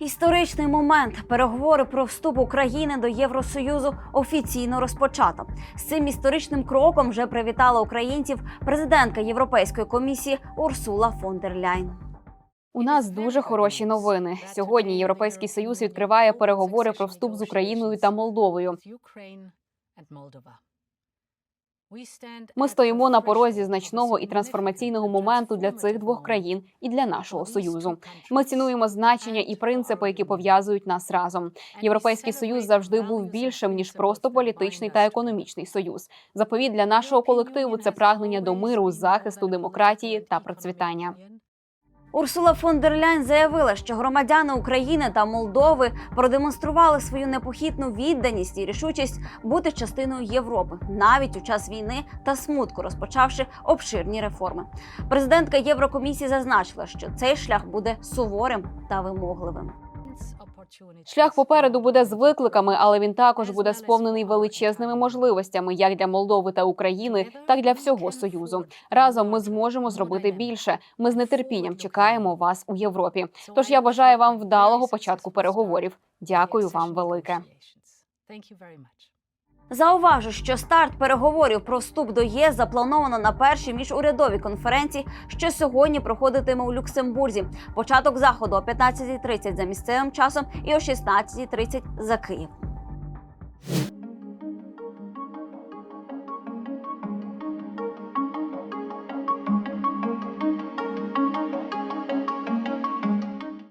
Історичний момент переговори про вступ України до Євросоюзу офіційно розпочато. З цим історичним кроком вже привітала українців президентка Європейської комісії Урсула фон дер Ляйн. У нас дуже хороші новини. Сьогодні Європейський Союз відкриває переговори про вступ з Україною та Молдовою. Ми стоїмо на порозі значного і трансформаційного моменту для цих двох країн і для нашого союзу. Ми цінуємо значення і принципи, які пов'язують нас разом. Європейський союз завжди був більшим ніж просто політичний та економічний союз. Заповіт для нашого колективу це прагнення до миру, захисту демократії та процвітання. Урсула фон дер Ляйн заявила, що громадяни України та Молдови продемонстрували свою непохитну відданість і рішучість бути частиною Європи навіть у час війни та смутку, розпочавши обширні реформи. Президентка Єврокомісії зазначила, що цей шлях буде суворим та вимогливим. Шлях попереду буде з викликами, але він також буде сповнений величезними можливостями як для Молдови та України, так і для всього союзу. Разом ми зможемо зробити більше. Ми з нетерпінням чекаємо вас у Європі. Тож я бажаю вам вдалого початку переговорів. Дякую вам велике. Зауважу, що старт переговорів про вступ до ЄС заплановано на першій міжурядовій конференції, що сьогодні проходитиме у Люксембурзі. Початок заходу о 15.30 за місцевим часом і о 16.30 за Київ.